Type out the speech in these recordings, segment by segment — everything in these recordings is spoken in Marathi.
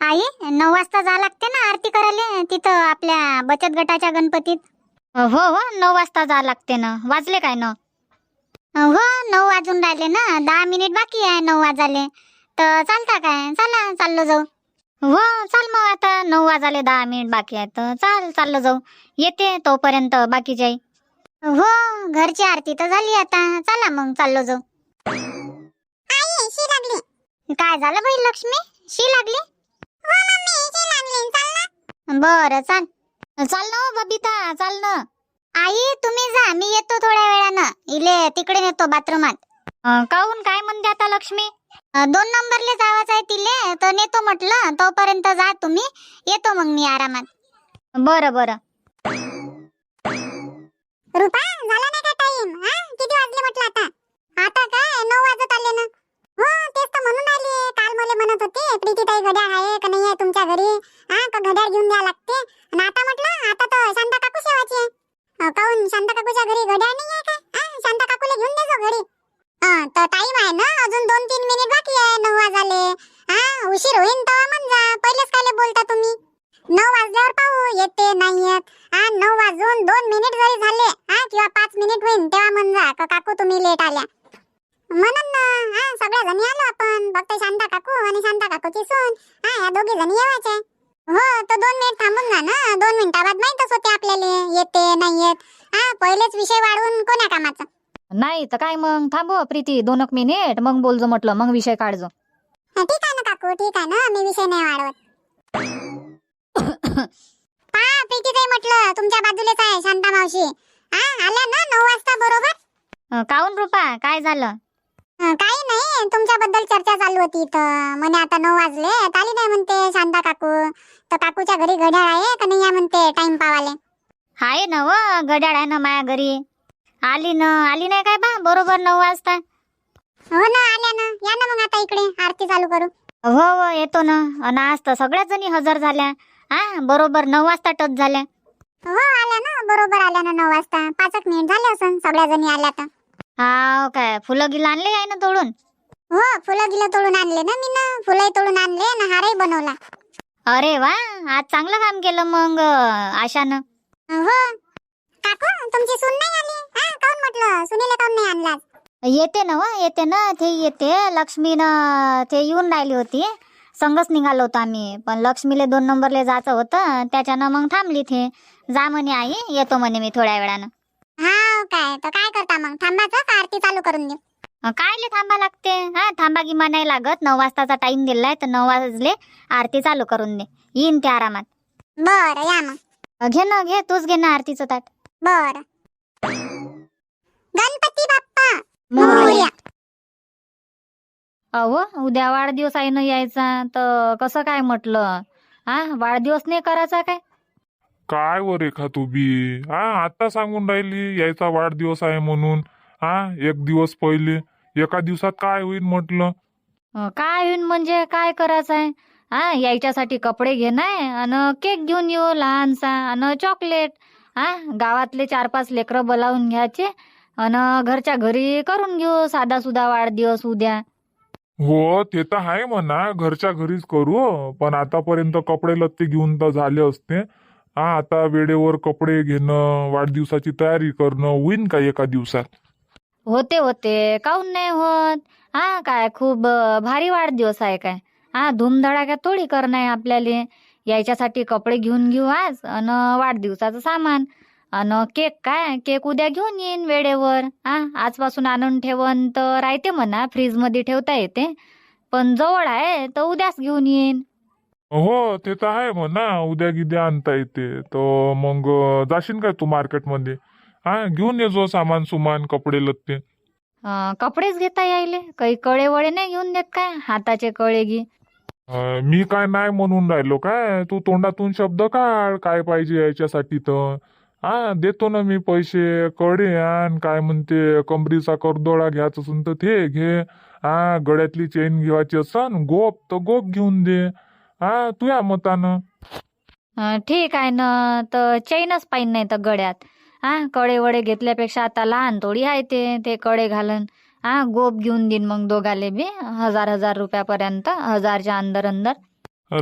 आई नऊ वाजता जा लागते ना आरती करायला? तिथं आपल्या बचत गटाच्या गणपतीत. हो हो नऊ वाजता जा लागते ना. वाजले काय ना? हो नऊ वाजून राहिले ना. दहा मिनिट बाकी आहे नऊ वाजाले तर चालता काय? चला चाललो जाऊ. हो चाल मग आता. नऊ वाजाले दहा मिनिट बाकी आहे. तर चाल चाललो जाऊ. येते तोपर्यंत बाकीच्या आई हो घरची आरती तर झाली आता. चला मग चाललो जाऊ. शी लागली. काय झालं बाई लक्ष्मी? शी लागली? बर चाल. चाल ना हो, बबिता चाल ना. आई तुम्ही जा. मी येतो थोड्या वेळानं. इले तिकडे नेतो बाथरूमात. काहून? काय म्हणते आता लक्ष्मी? अं, दोन नंबरले जावाच आहे तिले. तर नेतो म्हटलं. तोपर्यंत जा तुम्ही. येतो मग मी आरामात. बरं बरं. रुपा झाला नाही का टाइम किती वाजले म्हटलं आता? आता काय? नऊ वाजत आले ना. हो तेच तर म्हणून आले काल मला म्हणत होते प्रीती ताई घड्याळ आहे का नाही आहे तुमच्या घरी? हा का घड्याळ घेऊन द्या लागते? आणि आता म्हटलं आता तर शांता काकू सेवाची आहे. काऊन शांता काकूच्या घरी घड्याळ नाही आहे का? हा शांता काकूला घेऊन दे घरी. हां तर टाइम आहे ना अजून दोन तीन मिनिट बाकी आहे नऊ वाजाले. हा उशीर होईन तेव्हा म्हण जा पहिलेच कायले बोलता तुम्ही? नऊ वाजल्यावर पाहू येते नाही येत. हा नऊ वाजून दोन मिनिट जरी झाले हा किंवा पाच मिनिट होईन तेव्हा म्हण जा का काकू तुम्ही लेट आल्या. म्हणून ना. हा सगळ्या जणी आलो आपण. फक्त शांता काकू आणि शांता काकूची सून. हा या दोघी जणी येवायचे. हो तर दोन मिनिट थांबून जा ना. दोन मिनिटाबाद माहीतच होते आपल्याला. येते नाही येत. हा पहिलेच विषय वाढवून कोण्या कामाचा? नाही तर काय मग? थांबव प्रीती दोन एक मिनिट. मग बोलजो म्हटलं. मग विषय काढजो. हा, ठीक आहे ना काकू ठीक आहे ना. मी विषय नाही वाढवत. पा प्रीती ताई म्हटलं तुमच्या बाजूलाच आहे शांता मावशी. हा आल्या ना नऊ वाजता बरोबर? काऊन रुपा? काय झालं? अं, काही नाही. तुमच्याबद्दल चर्चा चालू होती इथं. म्हणे आता नऊ वाजले. आली नाही म्हणते शांता काकू. तर काकूच्या घरी घड्याळ आहे का नाही आहे म्हणते टाइम पावाले. आहे ना व गड्याळ आहे ना माया घरी. आली ना. आली नाही काय बा? बरोबर नऊ वाजता. हो ना आल्या ना. या ना मग आता इकडे. आरती चालू करू. हो हो येतो ना. अन आज तर सगळ्याच जणी हजर झाल्या. हा बरोबर नऊ वाजता टच झाल्या. हो आल्या ना. बरोबर आल्या ना नऊ वाजता. पाच एक मिनिट झाले असन. सगळ्या जणी आल्या तर. हा काय फुलं गिलं आणले आहे ना तोडून? हो फुलं गिलं तोडून आणले ना मी ना फुलंही तोडून आणले ना हारही बनवला. अरे वा आज चांगलं काम केलं मग आशानं. हो. काकू तुमची सून नाही आली? हा काऊन म्हटलं? सुनीला काऊन नाही आणला येते ना व येते ना ते येते. लक्ष्मीनं ते येऊन राहिली होती. संगच निघालो होतो आम्ही. पण लक्ष्मीले दोन नंबरले जायचं होतं. त्याच्यानं मग थांबली ते. जा म्हणे आई येतो म्हणे मी थोड्या वेळानं. हा काय? तर काय करता मग? थांबाचं का आरती चालू करून देऊ? कायले थांबा लागते? हा थांबा गिमा नाही लागत. नऊ वाजताचा टाइम दिलाय तर नऊ वाजले आरती चालू करून दे. येईन ते आरामात. बरं या मग. अं, घे ना घे तूच घे ना आरतीचं ताट. बर. गणपती बाप्पा! मोरया. मोरया. अहो उद्या वाढदिवस आहे ना यायचा तर कसं काय म्हटलं? हा वाढदिवस नाही करायचा काय? काय व रेखा तू बी हा आता सांगून राहिली यायचा वाढदिवस आहे म्हणून. हा एक दिवस पहिले. एका दिवसात काय होईल म्हटलं? अं, काय होईन म्हणजे काय करायचं आहे हा यायच्यासाठी कपडे घेणार आणि केक घेऊन येऊ लहानसा आणि चॉकलेट. हा गावातले चार पाच लेकरं बोलावून घ्यायचे आणि घरच्या घरी करून घेऊ साधा सुधा वाढदिवस उद्या. हो ते तर आहे म्हणा घरच्या घरीच करू. पण आतापर्यंत कपडे लत्ते घेऊन तर झाले असते. हा आता वेळेवर कपडे घेणं वाढदिवसाची तयारी करणं होईन का एका दिवसात? होते होते. काऊन नाही होत? हा काय खूप अं, भारी वाढदिवस आहे काय? हा धूमधडाक्या थोडी करणं आहे आपल्याला. यायच्यासाठी कपडे घेऊन घेऊ आज आणि वाढदिवसाचं सामान. आणि केक काय? केक उद्या घेऊन येईन वेळेवर. हा आजपासून आणून ठेवन तर राहते म्हणा फ्रीजमध्ये ठेवता येते. पण जवळ आहे तर उद्याच घेऊन येईन. हो ते तर आहे म्हणा. उद्या गिद्या आणता येते. तर मग जाशील काय तू मार्केटमध्ये? हा घेऊन ये जो सामान सुमान कपडे लत्ते. अं, कपडेच घेता यायले. काही कळे वळे नाही घेऊन देत काय? हाताचे कळे घे. अं, मी काय नाही म्हणून राहिलो काय? तू तोंडातून शब्द काढ. काय पाहिजे याच्यासाठी तर. हा देतो ना मी पैसे. कडे आण. काय म्हणते? कमरीचा करदोळा घ्यायचा असेल तर ते घे. हा गळ्यातली चेन घेवायची असन गोप तर गोप घेऊन दे. हा तुया मतानं. अं, ठीक आहे ना तर चैनच पाहिजे नाही तर गड्यात. हा कडे वडे घेतल्यापेक्षा आता लहान थोडी आहे ते ते कडे घालन. हा गोप घेऊन देईन मग दोघाले बी हजार हजार रुपयापर्यंत हजारच्या अंदर अंदर.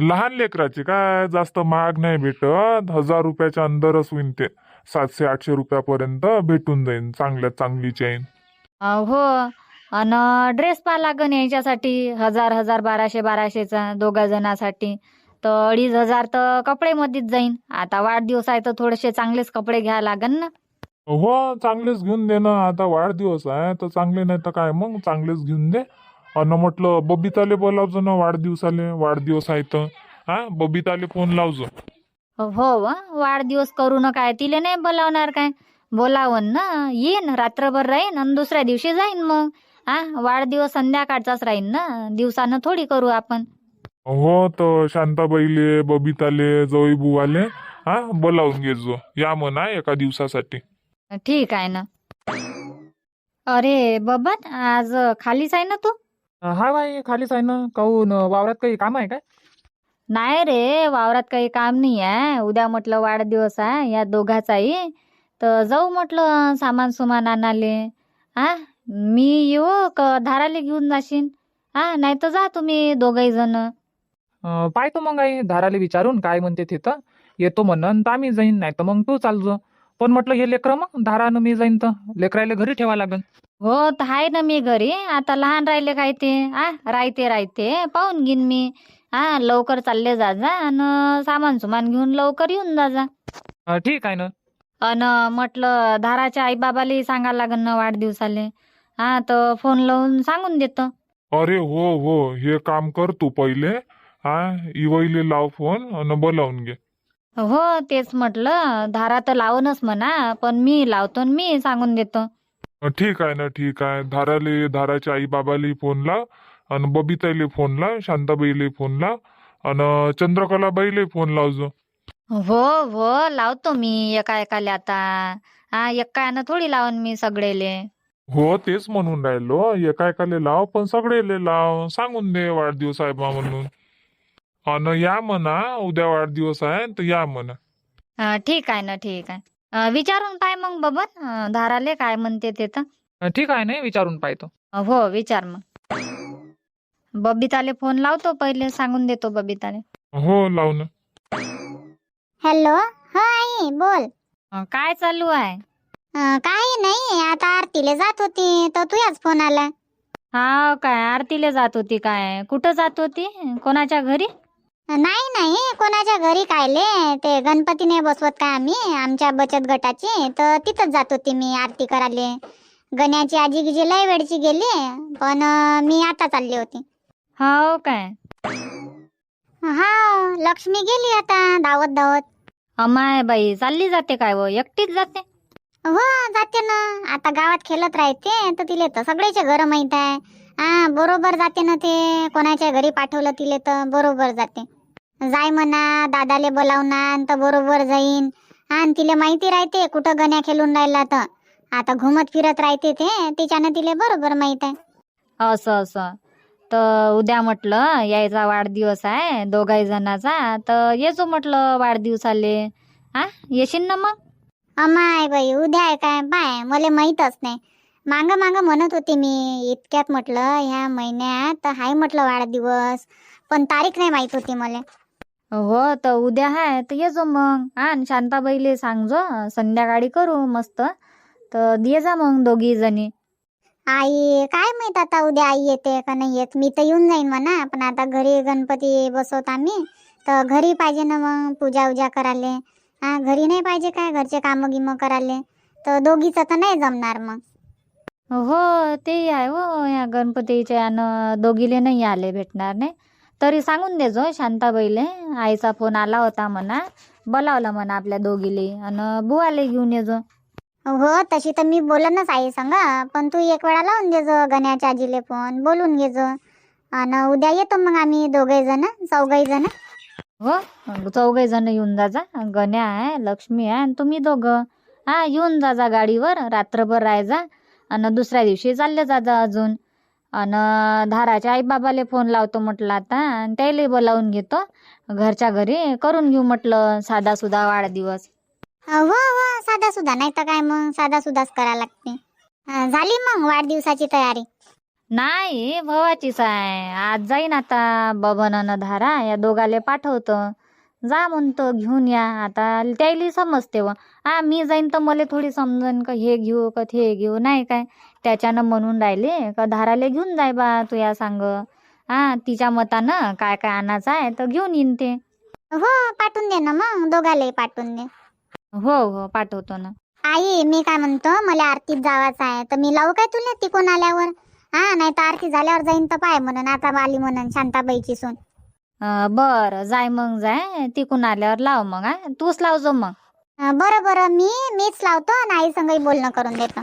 लहान लेकराची काय जास्त महाग नाही भेटत हजार रुपयाच्या अंदरच होईन ते. सातशे आठशे रुपयापर्यंत भेटून जाईन चांगल्यात चांगली चेन अं, हो. अन ड्रेस पहा लागन याच्यासाठी हजार हजार बाराशे बाराशेचा दोघा जणासाठी. तर अडीच हजार तर कपडेमध्येच जाईन. आता वाढदिवस आहे तर थोडेसे चांगलेच कपडे घ्या लागन ना. हो चांगलेच घेऊन दे ना. आता वाढदिवस आहे तर चांगले नाही तर काय? मग चांगलेच घेऊन दे. अन म्हटलं बबिताले बोलावजो ना वाढदिवसाले. वाढदिवस आहे तर. हा बबिताले फोन लावजो. हो व. वाढदिवस करू न काय तिले नाही बोलावणार काय? बोलावन ना. येईन रात्रभर राहीन आणि दुसऱ्या दिवशी जाईन मग. हा वाढदिवस संध्याकाळचाच राहीन ना? दिवसानं थोडी करू आपण. हो तर शांताबाईले बबिताले जवई बुवाले हा बोलावून घेजो. या म्हणा एका दिवसासाठी. ठीक आहे ना. अरे बबन आज खालीच आहे ना तू? हा बाई खालीच आहे ना. काहून वावरात काही काम आहे काय? नाही रे वावरात काही काम नाही आहे. उद्या म्हटलं वाढदिवस आहे या दोघाचाही. तर जाऊ म्हटलं सामान सुमान आणाले. हा मी येऊ का धाराले घेऊन जाशील हा नाही तर जा तुम्ही दोघही जण. अं, पाहतो मग आई धाराले विचारून काय म्हणते तिथं येतो म्हणन तर आम्ही जाईन नाही तर मग तू चालजो पण म्हटलं हे लेकरं मग धारानं मी जाईन तर. लेकरायला घरी ठेवा लागन. हो तर आहे ना मी घरी. आता लहान राहिले काय ते? आ राहते राहते पाहून घेईन मी. हा लवकर चालले जा जा. आणि सामान सुमान घेऊन लवकर येऊन जा जा. अं, ठीक आहे ना. अन म्हटलं धाराच्या आई बाबाला सांगायला लागन ना वाढदिवसाले. हा तर फोन लावून सांगून देतो. अरे हो हो हे काम कर तू पहिले. हा इवईले लाव फोन आणि बोलावून घे. हो तेच म्हटलं धारा तर लावूनच म्हणा पण मी लावतो आणि मी सांगून देतो. ठीक आहे ना ठीक आहे. धाराले धाराच्या आई बाबाले फोन लाव आणि बबिताईले फोन लाव शांताबाईले फोन लाव आणि चंद्रकलाबाईले फोन लावजो हो हो लावतो मी एका एकाले आता. हा एकानं थोडी लावून मी सगळेले. हो तेच म्हणून राहिलो. एका एकाले लाव पण सगळेले लाव. सांगून दे वाढदिवस आहे बा म्हणून. आणि या म्हणा उद्या वाढदिवस आहे तर या म्हणा. हा, ठीक आहे ना ठीक आहे. अं, विचारून पाय मग बबन अं, धाराले काय म्हणते ते तर. अं, ठीक आहे ना विचारून पाहतो. हो विचार मग. बबिताले फोन लावतो पहिले सांगून देतो बबिताले. हो लाव ना. हॅलो हो आई बोल. अं, काय चालू आहे? काही नाही आता आरतीला जात होती तर तुझ्याच फोन आला. हा काय आरतीला जात होती काय? कुठं जात होती? कोणाच्या घरी? नाही नाही कोणाच्या घरी कायले? ते गणपतीने बसवत काय आम्ही आमच्या बचत गटाची तर तिथंच जात होती मी आरती करायले. गण्याची आजी गिजी लय वेळची गेली पण अं, मी आता चालली होती. हो काय? हा लक्ष्मी गेली आता धावत धावत अमाय बाई चालली जाते काय व? एकटीच जाते? हो जाते ना. आता गावात खेळत राहते तर तिले तर सगळ्याचे घर माहीत आहे. हा बरोबर जाते ना ते. कोणाच्या घरी पाठवलं तिले तर बरोबर जाते. जाय म्हणा दादाले बोलावणार तर बरोबर जाईन. आणि तिले माहिती राहते कुठं गण्या खेळून राहिला तर. आता घुमत फिरत राहते ते तिच्यानं तिले बरोबर माहीत आहे. असं असं. तर उद्या म्हटलं यायचा वाढदिवस आहे दोघाही जणाचा. तर येजो म्हटलं वाढदिवसाले. हा येशील ना मग? अमाय बाई उद्या आहे काय? बाय मला माहीतच नाही. मांग मांग म्हणत होती मी इतक्यात म्हटलं ह्या महिन्यात हाय म्हटलं वाढदिवस पण तारीख नाही माहीत होती मला. हो तर उद्या आहे तर येजो मग. हा शांताबाईले सांगजो संध्याकाळी करू मस्त. तर ये जा मग दोघी जणी. आई काय माहीत आता उद्या आई येते का नाही येत? मी तर येऊन जाईन म्हणा पण आता घरी गणपती बसवत आम्ही. तर घरी पाहिजे ना मग पूजा उजा करायले. हा घरी नाही पाहिजे काय घरचे कामं गिमं करायले? तर दोघीचं तर नाही जमणार मग. हो ते आहे हो या गणपतीच्या यानं दोघीले नाही आले भेटणार नाही? तरी सांगून देजो शांताबाईले. आईचा फोन आला होता म्हणा बोलावलं म्हणा आपल्या दोघीले. आणि बुवाले घेऊन येजो हो तशी तर मी बोलनच आई संग पण तू एक वेळा लावून देजो गण्याच्या आजीले फोन बोलून घेजो आणि उद्या येतो मग आम्ही दोघे जण चौघही जण हो चौघे जण येऊन जाजा गण्या आहे लक्ष्मी आहे आणि तुम्ही दोघं. हा येऊन जाजा गाडीवर रात्रभर राहायचा आणि दुसऱ्या दिवशी चालले जाजा अजून. आणि धाराच्या आईबाबाले फोन लावतो म्हटलं आता आणि त्याला बोलावून घेतो. घरच्या घरी करून घेऊ म्हटलं साधा सुधा वाढदिवस. हो हो साधा सुद्धा नाही तर काय मग? साधा सुद्धाच करा लागते. झाली मग वाढदिवसाची तयारी. नाही भवाचीच आहे. आज जाईन आता बबन अन धारा या दोघाले पाठवतो. जा म्हणतो घेऊन या. आता त्याला समजते व. हा मी जाईन तर मला थोडी समजन का हे घेऊ का ते घेऊ नाही काय? त्याच्यानं म्हणून राहिले का धाराले घेऊन जाय बा तू या सांग. हा तिच्या मतानं काय काय आणायचं आहे तर घेऊन येईन ते. हो पाठवून दे ना मग. दोघाले पाठवून दे. हो हो पाठवतो ना. आई मी काय म्हणतो मला आरतीत जावाचं आहे. तर मी लावू काय तुला? तिकून आल्यावर? हा नाही तर आरती झाल्यावर जाईन तर पाय म्हणून आता आली म्हणून शांताबाईची सून. अं, बरं जाय मग जाय. तिकून आल्यावर लाव मग हा. तूच लावजो मग. बरं बरं मी मीच लावतो आणि आई संगही बोलणं करून देतो.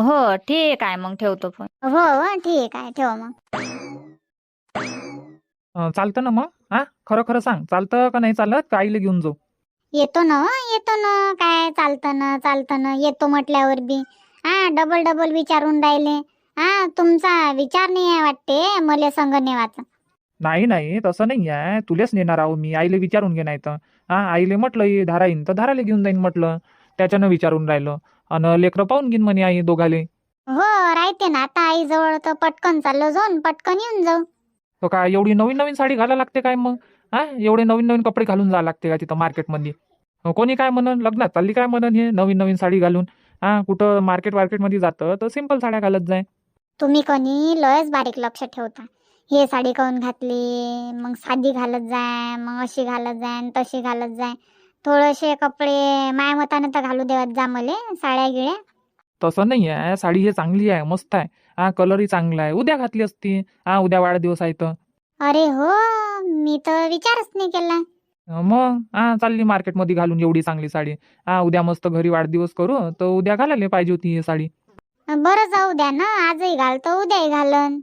हो ठीक आहे मग ठेवतो फोन. हो हो ठीक आहे ठेव मग. अं, चालतं ना मग? हा खरं खरं सांग. चालतं का नाही चालत? का आईला घेऊन जाऊ? येतो ना हो, येतो ना. काय चालतं ना चालतं ना. येतो म्हटल्यावर बी. हा डबल डबल विचारून राहिले. हा तुमचा विचार नाही आहे वाटते मले संग नेवाचा. नाही नाही तसं नाही आहे. तुलेच नेणार आहो मी. आईले विचारून घे नाही तर हा आईले म्हटलं ये धारा येईन. तर धाराले घेऊन जाईन म्हटलं. त्याच्यानं विचारून राहिलं. आणि लेकरं पाहून घेईन म्हणे आई दोघाले. हो राहते ना. आता आई जवळ तर पटकन चाललो जाऊन पटकन येऊन जाऊ. तर काय एवढी नवीन नवीन साडी घालायला लागते काय मग? हा एवढे नवीन नवीन कपडे घालून जावं लागते का तिथं मार्केटमध्ये अं, कोणी काय म्हणन? लग्नात चालली काय म्हणन हे नवीन नवीन साडी घालून? हा कुठं मार्केट मार्केटमध्ये जातं तर सिंपल साड्या घालत जाय. तुम्ही कोणी लयच बारीक लक्ष ठेवता. हे साडी काऊन घातली? मग साधी घालत जाय मग अशी घालत जाय तशी घालत जाय. थोडेसे कपडे माया मतानं तर घालू देवत जा मले साड्या गिळ्या तसं नाही आहे साडी हे चांगली आहे मस्त आहे. हा कलरही चांगला आहे. उद्या घातली असती. हा उद्या वाढदिवस आहे तर. अरे हो मी तर विचारच नाही केला. मग? हा चालली मार्केटमध्ये घालून एवढी चांगली साडी. हा उद्या मस्त घरी वाढदिवस करू. तर उद्या घालायला पाहिजे होती ही साडी. बरं जाऊ द्या ना आजही घालतो उद्याही घालन.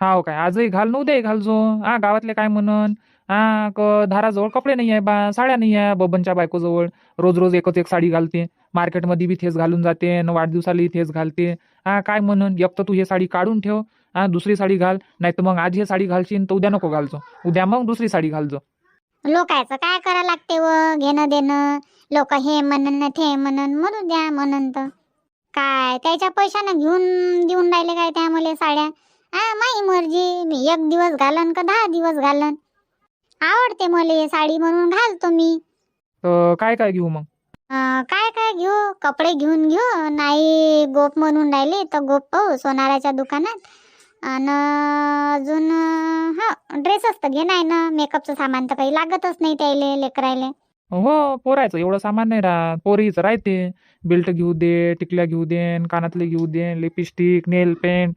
हा हो काय आजही घाल न उद्याही घालजो. हा गावातले काय म्हणन? हा क धाराजवळ कपडे नाही आहे बा साड्या नाही आहे बबनच्या बायकोजवळ. रोज रोज एकच एक साडी घालते. मार्केटमध्ये बी तेच घालून जाते न वाढदिवसालाही तेच घालते. हा काय म्हणन? एक तर तू हे साडी काढून ठेव. हा दुसरी साडी घाल. नाही तर मग आज हे साडी घालशील तर उद्या नको घालजो. उद्या मग दुसरी साडी घालजो. लोकायचं काय करा लागते व घेणं देणं लोक हे म्हणन न ते म्हणन म्हणू द्या म्हणन तर. काय त्याच्या पैशानं घेऊन देऊन राहिले काय त्या मले साड्या? हा माही मर्जी मी एक दिवस घालन का दहा दिवस घालन? आवडते मले साडी म्हणून घालतो मी. तर काय काय घेऊ मग? अं, काय काय घेऊ? कपडे घेऊन घेऊ. नाही गोप म्हणून राहिले तर गोप पाहू सोनाराच्या दुकानात. आणि अजून हा ड्रेसच तर घे नाही ना. मेकअपचं सामान तर काही लागतच नाही त्याले लेकरायले. हो पोरायचं एवढं सामान नाही राहत. पोरीचं राहते. बेल्ट घेऊ दे टिकल्या घेऊ दे कानातले घेऊ दे लिपस्टिक नेल पेंट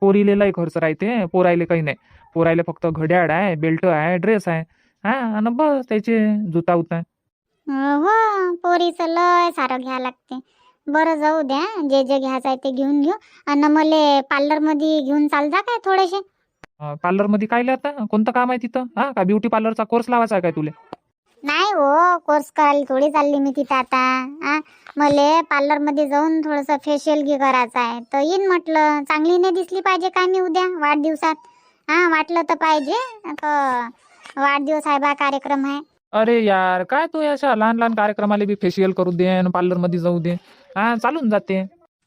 पोरीले लय खर्च राहते पोरायले काही नाही. पोरायले फक्त घड्याळ आहे बेल्ट आहे ड्रेस आहे हा आणि बस त्याचे जुता उता हो पोरीचं लय सारं घ्या लागते. बरं जाऊ द्या जे जे घ्यायचं आहे ते घेऊन घेऊ. आणि मले पार्लरमध्ये घेऊन चाल जा काय थोडेसे. पार्लरमध्ये काय आता? कोणतं काम आहे तिथं? हा का ब्युटी पार्लरचा कोर्स लावायचा आहे काय तुले? नाही हो कोर्स करायला थोडी चालली मी तिथं आता. मले पार्लरमध्ये जाऊन थोडस फेशियल घे करायचं आहे. तर येईन म्हटलं चांगली नाही दिसली पाहिजे काय मी उद्या वाढदिवसात? हा वाटलं तर पाहिजे. का वाढदिवस आहे बा कार्यक्रम आहे. अरे यार काय तू अशा लहान लहान कार्यक्रमाला बी फेशियल करू दे आणि पार्लरमध्ये जाऊ दे. हा चालून जाते.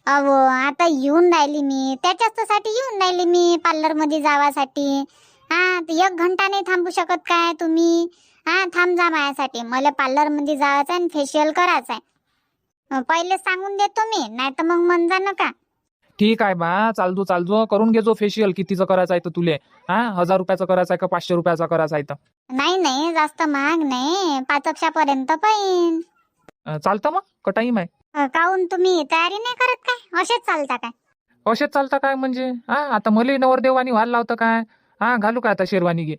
अहो आता येऊन राहिली मी. त्याच्याच साठी येऊन राहिली मी पार्लरमध्ये जावासाठी. हा एक घंटा नाही थांबू शकत काय तुम्ही? हा थांब जा माझ्यासाठी. मला पार्लरमध्ये जायचं आहे आणि फेशियल करायचं आहे पहिले सांगून देतो मी नाही तर मग मन जा नका. ठीक आहे बा चालतो चालतो. करून घे जो फेशियल कितीचं करायचं आहे तर तुले. हा हजार रुपयाचं करायचं आहे का पाचशे रुपयाचा करायचा आहे तर? नाही नाही जास्त महाग नाही. पाचक्षापर्यंत पाहिन चालतं मग का टाईम आहे काहून तुम्ही तयारी नाही करत काय? असेच चालता काय? असेच चालतं काय म्हणजे? हा आता मले नवरदेवानी व्हायला लावतं काय? हा घालू काय आता शेरवानी घे?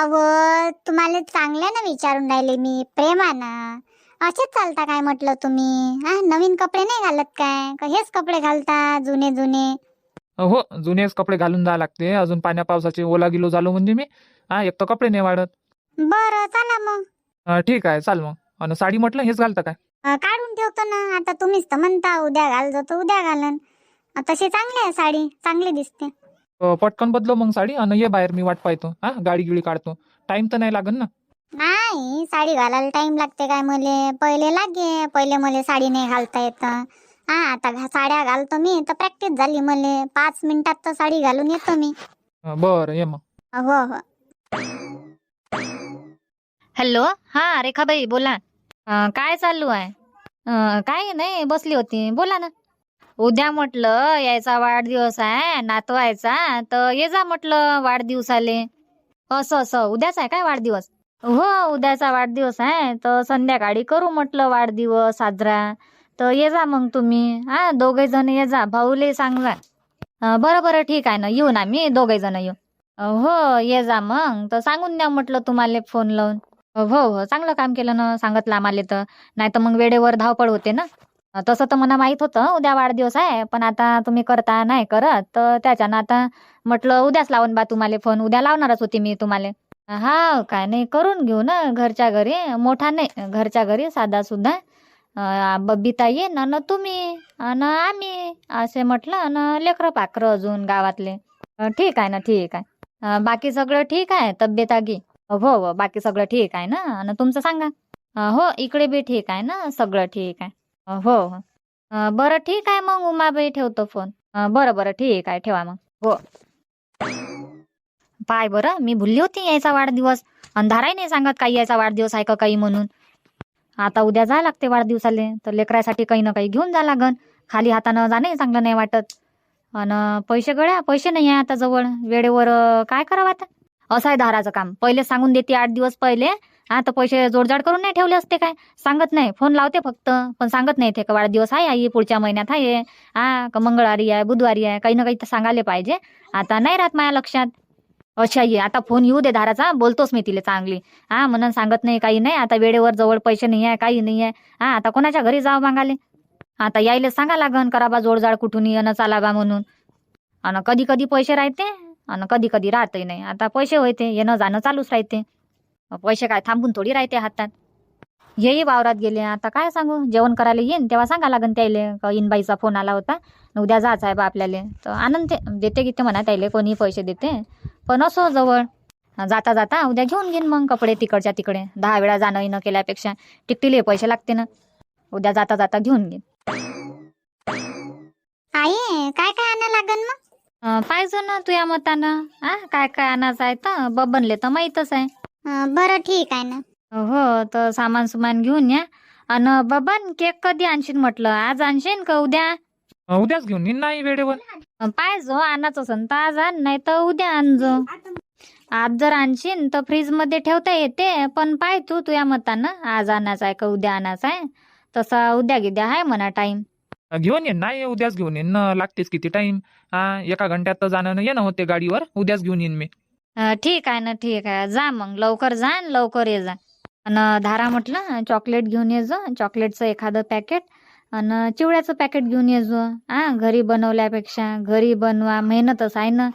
अहो तुम्हाला चांगल्यानं विचारून राहिले मी प्रेमानं. असेच चालता काय म्हटलं तुम्ही? हा नवीन कपडे नाही घालत काय? का हेच कपडे घालता जुने जुने? हो जुनेच कपडे घालून जावं लागते. अजून पाण्या पावसाचे ओला गिलो झालो म्हणजे मी. हा एक तर कपडे नाही वाढत. बरं चला मग. अं, ठीक आहे चाल मग. आणि साडी म्हटलं हेच घालतं काय? अं, काढून ठेवतो ना. आता तुम्हीच तर म्हणता उद्या घाल तर उद्या घालन. अं, तशी चांगली आहे साडी चांगली दिसते. पटकन बदलो मग साडी आणि ये बाहेर मी वाट पाहतो. हा गाडी गिळी काढतो. टाइम तर नाही लागन ना? नाही साडी घालायला टाइम लागते काय मले? पहिले लागे पहिले मले साडी नाही घालता येत. हा आता घा- साड्या घालतो मी तर प्रॅक्टिस झाली मले. पाच मिनिटात तर साडी घालून येतो मी. बरं ये मग. हो हो. हॅलो हा रेखाबाई बोला. अं, काय चालू आहे? अं, काय नाही बसली होती. बोला ना. उद्या म्हटलं यायचा वाढदिवस आहे नातवायचा तर ये जा म्हटलं वाढदिवसाले. असं असं उद्याच आहे काय वाढदिवस? हो उद्याचा वाढदिवस आहे तर संध्याकाळी करू म्हटलं वाढदिवस साजरा. तर ये जा मग तुम्ही. हा दोघे जण ये जा भाऊले सांग. जा बरं बरं ठीक आहे ना येऊ ना मी दोघे जण येऊ. हो ये जा मग तर सांगून द्या म्हटलं तुम्हाला फोन लावून. हो हो चांगलं काम केलं ना सांगतलं आम्हाला तर. नाही तर मग वेळेवर धावपळ होते ना. तसं तर मला माहीत होतं उद्या वाढदिवस आहे पण आता तुम्ही करता नाही करत तर त्याच्यानं आता म्हटलं उद्याच लावून बा तुम्हाला फोन उद्या लावणारच होती मी तुम्हाला. हा काय नाही करून घेऊ ना घरच्या घरी मोठा नाही घरच्या घरी साधा सुद्धा अं, ये येईन न तुम्ही आणि आम्ही असे म्हटलं आणि लेकरं पाखरं अजून गावातले. ठीक आहे ना ठीक आहे. बाकी सगळं ठीक आहे तब्येत आगी? हो हो, हो बाकी सगळं ठीक आहे ना? आणि तुमचं सांगा. हो इकडे बी ठीक आहे ना सगळं ठीक आहे. हो. हो बरं ठीक आहे मग उमाबाई ठेवतो फोन. बरं बरं ठीक आहे ठेवा मग. हो. पाय बरं मी भुलली होती यायचा वाढदिवस. अंधाराही नाही सांगत काही यायचा वाढदिवस आहे का काही म्हणून. आता उद्या जायला लागते वाढदिवसाले तर लेकरासाठी काही ना काही घेऊन जा लागन. खाली हातानं जाणंही चांगलं नाही वाटत. आणि पैसे गळ्या पैसे नाही आहे आता जवळ. वेळेवर काय करावं आता? असं आहे धाराचं काम. पहिले सांगून देते आठ दिवस पहिले. हा तर पैसे जोडजाड करून नाही ठेवले असते काय? सांगत नाही. फोन लावते फक्त. पण सांगत नाही ते का वाढदिवस आहे आई पुढच्या महिन्यात आहे. हा का मंगळवारी आहे बुधवारी आहे काही ना काही तर सांगायला पाहिजे. आता नाही राहत माझ्या लक्षात. अच्छा ये आता फोन येऊ दे धाराचा बोलतोच मी तिला चांगली. हा म्हणून सांगत नाही काही नाही. आता वेळेवर जवळ पैसे नाही आहे काही नाही आहे. हा आता कोणाच्या घरी जावं मागाले? आता यायला सांगा लागन करा बा जोडजाड कुठून येणं चाला बा म्हणून. आणि कधी कधी पैसे राहते आणि कधी कधी राहतही नाही. आता पैसे होते येणं जाणं चालूच राहते. पैसे काय थांबून थोडी राहते हातात. हेही वावरात गेले. आता काय सांगू? जेवण करायला येईन तेव्हा सांगा लागन त्याले. का इनबाईचा फोन आला होता. न उद्या जायचं आहे बा आपल्याला. तर आनंद देते किती म्हणा त्याले कोणी पैसे देते. पण असो जवळ. जाता जाता उद्या घेऊन घेईन मग कपडे तिकडच्या तिकडे. दहा वेळा जाणं येणं केल्यापेक्षा टिकटीले पैसे लागते ना. उद्या जाता जाता घेऊन घेईन. आई काय काय आणा लागन मग? पाहिजे ना तुया मतानं. हा काय काय आणायचं आहे तर? बबनले तर माहीतच आहे. अं, बरं ठीक आहे ना. हो तर सामान सुमान घेऊन या. आणि बबन केक कधी आणशील म्हटलं? आज आणशील का उद्या? अं, उद्याच घेऊन येईन नाही वेळेवर. पाहिजो आणायचं असन तर आज आण नाही तर उद्या आणजो आज जर आणशील तर फ्रीजमध्ये ठेवता येते पण पाय तू तुया मतानं. आज आणायचं आहे का उद्या आणायचं आहे? तसा उद्या गिद्या आहे म्हणा टाइम अं, घेऊन येईन नाही उद्याच घेऊन येईन न लागतेच किती टाइम हा एका घंट्यात तर जाणं न येणं होते गाडीवर. उद्याच घेऊन येईन मी. अं, ठीक आहे ना ठीक आहे. जा मग लवकर जा आणि लवकर ये जा. आणि धारा म्हटलं चॉकलेट घेऊन ये जो. चॉकलेटचं एखादं पॅकेट आणि चिवड्याचं पॅकेट घेऊन ये जो. हा घरी बनवल्यापेक्षा घरी बनवा. मेहनतच आहे ना.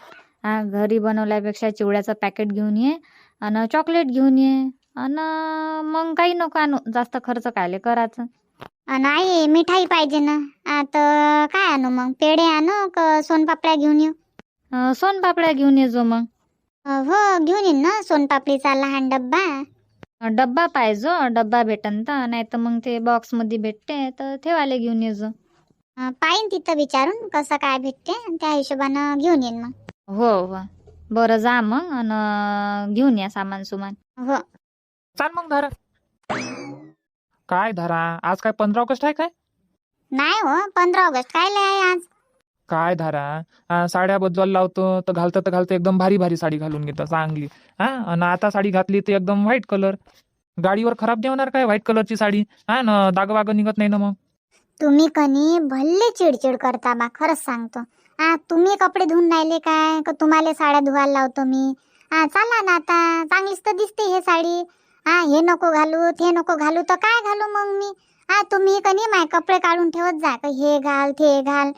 हा घरी बनवल्यापेक्षा चिवड्याचं पॅकेट घेऊन ये. आणि चॉकलेट घेऊन ये. आणि मग काही नको आणू. जास्त खर्च कायले करायचं. आणि आई मिठाई पाहिजे ना. आता काय आणू मग? पेढे आणू का सोनपापड्या घेऊन येऊ? अं, सोनपापड्या घेऊन ये जो मग. अं, हो घेऊन येईन ना सोनपापडीचा लहान डब्बा. डब्बा पाहिजो डब्बा भेटन तर नाही तर मग ते बॉक्समध्ये भेटते तर ठेवायला घेऊन ये जो. अं, पाहीन तिथं विचारून कसं काय भेटते त्या हिशोबानं घेऊन येईन मग. हो हो. बरं जा मग आणि घेऊन या सामान सुमान. हो. चाल मग धारा. काय धारा? आज काय पंधरा ऑगस्ट आहे काय? नाही हो पंधरा ऑगस्ट काय लय आहे आज? काय धारा? साड्या बदल लावतो तर घालतं तर घालतं एकदम भारी भारी साडी घालून घेतं चांगली. हा आणि आता साडी घातली तर एकदम व्हाईट कलर गाडीवर खराब नाही होणार काय व्हाईट कलरची साडी? हा ना दागवाग निघत नाही ना मग. तुम्ही कनी भल्ले चिडचिड करता बा खरंच सांगतो. हा तुम्ही कपडे धुवून राहिले काय? का तुम्हाला साड्या धुवायला लावतो मी? हा चला ना आता चांगलीच तर दिसते हे साडी. हा हे नको घालू ते नको घालू तर काय घालू मग मी? हा तुम्ही कनी माय कपडे काढून ठेवत जा का हे घाल ते घाल.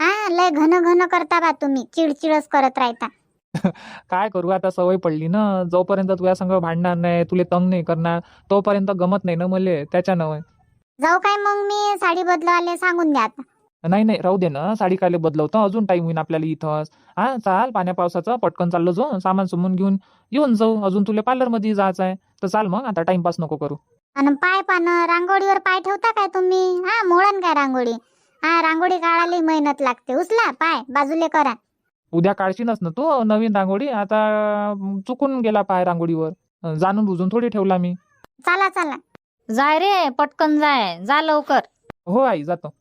हा लय घन घन करता बा तुम्ही? चिडचिडच करत राहता. काय करू आता सवय पडली ना. जोपर्यंत तुझ्या संग भांडणार नाही तुले तंग नाही करणार तोपर्यंत गमत नाही ना मले त्याच्यानं. जाऊ काय मग मी साडी बदलवाले सांगून द्या आता. नाही नाही राहू दे ना. साडी कायले बदलवतो? अजून टाइम होईन आपल्याला इथंच. हा चाल पाण्या पावसाचं पटकन चाललो जो सामान सुमून घेऊन येऊन जाऊ. अजून तुला पार्लरमध्ये जायचं आहे तर चाल मग आता टाइमपास नको करू. आणि पाय पानं रांगोळीवर पाय ठेवता काय तुम्ही? हा मोडन काय रांगोळी? हा रांगोळी काढायला मेहनत लागते. उचला पाय बाजूले करा. उद्या काढशीनच ना तू नवीन रांगोळी. आता चुकून गेला पाय रांगोळीवर. जाणून बुजून थोडी ठेवला मी. चला चला. जाय रे पटकन जाय. जा लवकर. हो आई जातो.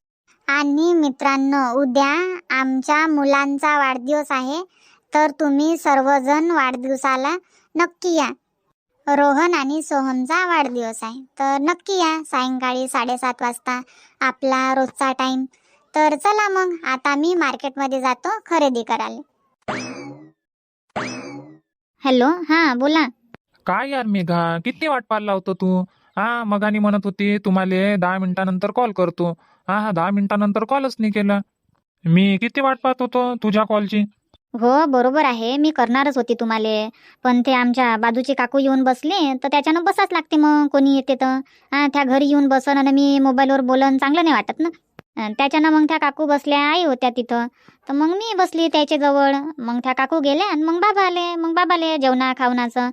आणि मित्रांनो उद्या आमच्या मुलांचा वाढदिवस आहे. तर तुम्ही सर्वजण वाढदिवसाला नक्की या. रोहन आणि सोहमचा वाढदिवस आहे. तर नक्की या सायंकाळी साडेसात वाजता आपला रोजचा टाइम तर चला मग आता मी मार्केटमध्ये जातो खरेदी करायला. हॅलो हा बोला. काय यार मेघा किती वाट पाहायला लावतो तू? हा मगानी म्हणत होती तुम्हाला दहा मिनिटानंतर कॉल करतो. हा हा दहा मिनिटानंतर कॉलच नाही केला. मी किती वाट पाहत होतो तुझ्या कॉलची हो बरोबर आहे. मी करणारच होती तुम्हाला. पण ते आमच्या बाजूचे काकू येऊन बसले तर त्याच्यानं बसाच लागते मग. कोणी येते तर. हां त्या घरी येऊन बसन आणि मी मोबाईलवर बोलन. चांगलं नाही वाटत ना? त्याच्यानं मग त्या काकू बसल्या आई होत्या तिथं. तर मग मी बसली त्याच्याजवळ मग त्या काकू गेल्या आणि मग बाबा आले. मग बाबाले जेवणा खावणाचं.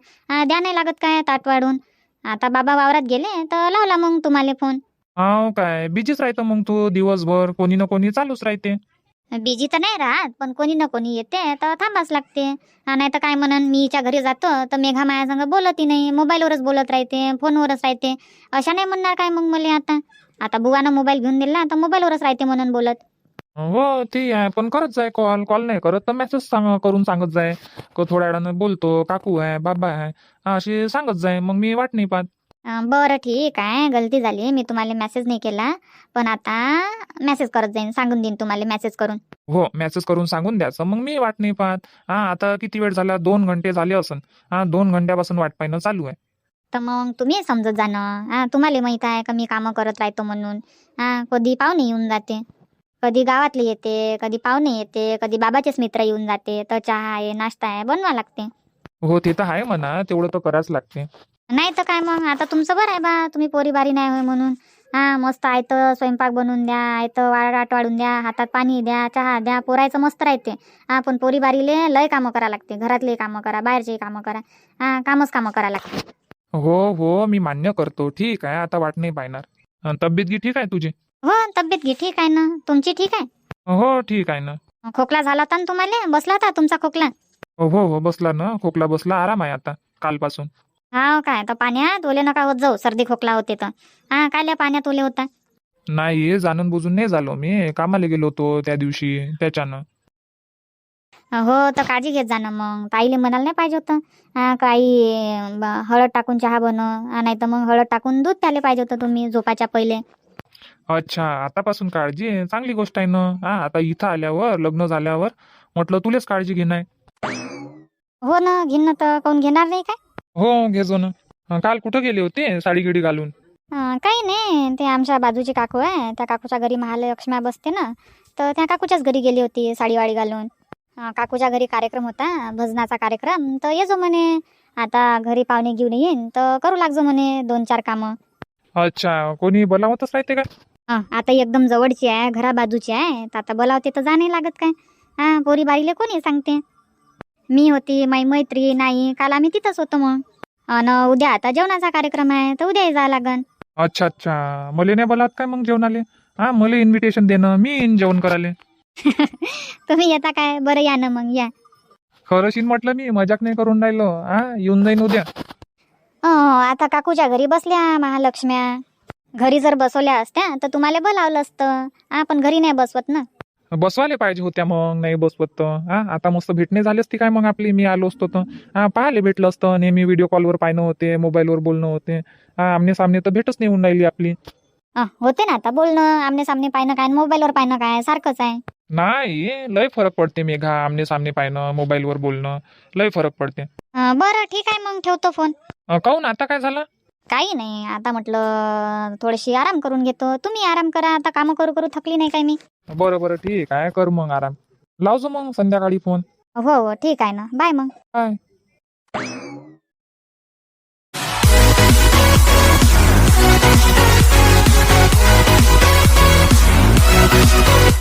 द्या नाही लागत काय ताट वाढून. आता बाबा वावरात गेले तर लावला मग तुम्हाला फोन. हा काय. बिझीच राहतं मग तू दिवसभर. कोणी ना कोणी चालूच राहते. बिजी तर नाही राहत पण कोणी ना कोणी येते तर थांबाच लागते. नाही तर काय म्हणन मी हिच्या घरी जातो तर मेघा माया संग बोलतही नाही मोबाईलवरच बोलत राहते फोनवरच राहते. अशा नाही म्हणणार काय मग मला आता? आता बुवानं मोबाईल घेऊन दिला तर मोबाईलवरच राहते म्हणून बोलत. हो ते आहे पण करत जाय कॉल कॉल नाही करत तर मेसेज सांग करून सांगत जाय. थोड्या वेळानं बोलतो काकू आहे बाबा आहे अशी सांगत जाय मग मी वाट नाही पाहत. बरं ठीक आहे. गलती झाली. मी तुम्हाला मेसेज नाही केला. पण आता मेसेज करत जाईन. सांगून देईन तुम्हाला मेसेज करून. हो मेसेज करून सांगून द्यायचं मग मी वाट नाही पाहत. हा आता किती वेळ झाला? दोन घंटे झाले असन. हा दोन घंट्यापासून वाट पाहणं चालू आहे. तर मग तुम्ही समजत जाणं हा तुम्हाला माहीत आहे का मी कामं करत राहतो म्हणून? हा कधी पाहुणे येऊन जाते? कधी गावातले येते कधी पाहुणे येते कधी बाबाचेच मित्र येऊन जाते. तर चहा आहे नाश्ता आहे बनवा लागते. हो ते तर आहे म्हणा. तेवढं तर करावंच लागते. नाही तर काय मग? आता तुमचं बरं आहे बा. तुम्ही पोरी बारी नाही होय म्हणून. हा मस्त आयतं स्वयंपाक बनवून द्या आयतं वाट वाढून द्या हातात पाणी द्या चहा द्या पोरायचं मस्त राहते. हा पण पोरी बारीले लय कामं करा लागते. घरातले कामं करा बाहेरचे कामं करा. हा कामच कामं करा लागते. हो हो मी मान्य करतो. ठीक आहे आता वाट नाही पाहणार. अन तब्येत गी ठीक आहे तुझी? हो तब्येत घे ठीक आहे ना. तुमची ठीक आहे? हो ठीक आहे ना. खोकला झाला होता ना तुम्हाला? बसला होता तुमचा खोकला? हो हो हो बसला ना. खोकला बसला. आराम आहे आता कालपासून. हा काय तर पाण्यात ओले नका होत जाऊ सर्दी खोकला होते तर. हा कायल्या पाण्यात ओले होता? नाही जाणून बुजून नाही झालो मी. कामाला गेलो होतो त्या दिवशी त्याच्यानं. हो तर काळजी घेत जा ना मग. ताईले म्हणायला नाही पाहिजे होतं. हा काही हळद टाकून चहा बनव. नाही तर मग हळद टाकून दूध प्याले पाहिजे होतं तुम्ही झोपाच्या पहिले. अच्छा आतापासून काळजी? चांगली गोष्ट आहे ना. हा आता इथं आल्यावर लग्न झाल्यावर म्हटलं तुलेच काळजी घेणार. हो ना ना तर कोण घेणार नाही काय? हो घेजो ना. अं, काल कुठं गेले होते साडी गिडी घालून? अं, काही नाही. ते आमच्या बाजूची काकू आहे. त्या काकूच्या घरी महालक्ष्म्या बसते ना. तर त्या काकूच्याच घरी गेली होती साडीवाडी घालून. अं, काकूच्या घरी कार्यक्रम होता भजनाचा कार्यक्रम. तर ये जो म्हणे. आता घरी पाहुणे घेऊन येईन. तर करू लागजो म्हणे दोन चार कामं. अच्छा कोणी बोलावतच राहते का? हं, आता एकदम जवळची आहे घरा बाजूची आहे. तर आता बोलावते तर जा नाही लागत काय. हा पोरी बारीले कोणी सांगते? मी होती माई मैत्री नाही काल आम्ही तिथंच होतो मग. अन उद्या आता जेवणाचा कार्यक्रम आहे तर उद्याही जा लागन. अच्छा अच्छा. मला नाही बोलावत काय मग जेवणाले? हा मला इन्व्हिटेशन देणं मी येईन जेवण करायला. तुम्ही येता काय? बरं या ना मग या. खरंशीन म्हटलं मी मजाक नाही करून राहिलो. हा येऊन जाईन उद्या. अं, आता काकूच्या घरी बसल्या महालक्ष्म्या. घरी जर बसवल्या असत्या तर तुम्हाला बोलावलं असतं. हा पण घरी नाही बसवत ना. बसवायला पाहिजे होत्या मग नाही बसवत तर. हा आता मस्त भेटणे झाली असती काय मग आपली? मी आलो असतो तर. हा पाहायला भेटलं असतं. नेहमी व्हिडिओ कॉलवर पाहणं होते मोबाईलवर बोलणं होते. हा आमने सामने तर भेटच नाही होऊन राहिली आपली. अं, होते ना आता बोलणं आमने सामने पाहिणं काय मोबाईलवर पाहिणं काय? सारखंच आहे. नाही लय फरक पडते मेघा. आमने सामने पाहणं मोबाईलवर बोलणं लय फरक पडते. अं, बरं ठीक आहे मग ठेवतो फोन अं, काहून? आता काय झालं? काही नाही. आता म्हटलं थोडीशी आराम करून घेतो. तुम्ही आराम करा. आता कामं करू करू थकली नाही काय मी? बरं बरं ठीक आहे. कर मग आराम? लावजो मग संध्याकाळी फोन. हो हो ठीक आहे ना. बाय मग. बाय.